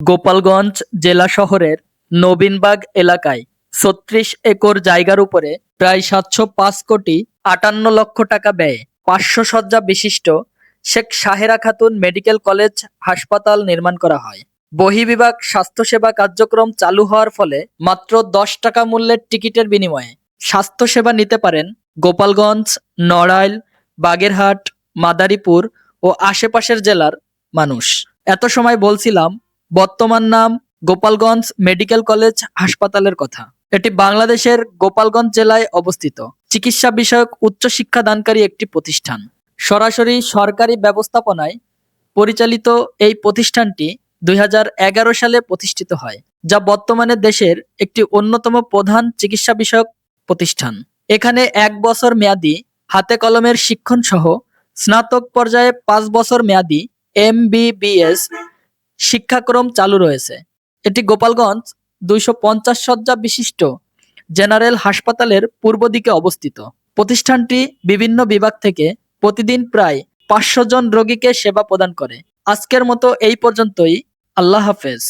গোপালগঞ্জ জেলা শহরের নবীনবাগ এলাকায় ছত্রিশ একর জায়গার উপরে প্রায় সাতশো পাঁচ কোটি আটান্ন লক্ষ টাকা ব্যয়ে পাঁচশো শয্যা বিশিষ্ট শেখ সাহেরা খাতুন মেডিকেল কলেজ হাসপাতাল নির্মাণ করা হয়। বহিবিভাগ স্বাস্থ্যসেবা কার্যক্রম চালু হওয়ার ফলে মাত্র দশ টাকা মূল্যের টিকিটের বিনিময়ে স্বাস্থ্যসেবা নিতে পারেন গোপালগঞ্জ, নড়াইল, বাগেরহাট, মাদারীপুর ও আশেপাশের জেলার মানুষ। এত সময় বলছিলাম বর্তমান নাম গোপালগঞ্জ মেডিকেল কলেজ হাসপাতালের কথা। এটি বাংলাদেশের গোপালগঞ্জ জেলায় অবস্থিত। চিকিৎসা বিষয়ক উচ্চশিক্ষা দানকারী একটি প্রতিষ্ঠান। সরাসরি সরকারি ব্যবস্থাপনায় পরিচালিত এই প্রতিষ্ঠানটি দুই হাজার এগারো সালে প্রতিষ্ঠিত হয়, যা বর্তমানে দেশের একটি অন্যতম প্রধান চিকিৎসা বিষয়ক প্রতিষ্ঠান। এখানে এক বছর মেয়াদি হাতে কলমের শিক্ষণ সহ স্নাতক পর্যায়ে পাঁচ বছর মেয়াদি এমবিবিএস শিক্ষাক্রম চালু রয়েছে। এটি গোপালগঞ্জ দুইশো পঞ্চাশ শয্যা বিশিষ্ট জেনারেল হাসপাতালের পূর্ব দিকে অবস্থিত। প্রতিষ্ঠানটি বিভিন্ন বিভাগ থেকে প্রতিদিন প্রায় পাঁচশো জন রোগীকে সেবা প্রদান করে। আজকের মতো এই পর্যন্তই। আল্লাহ হাফেজ।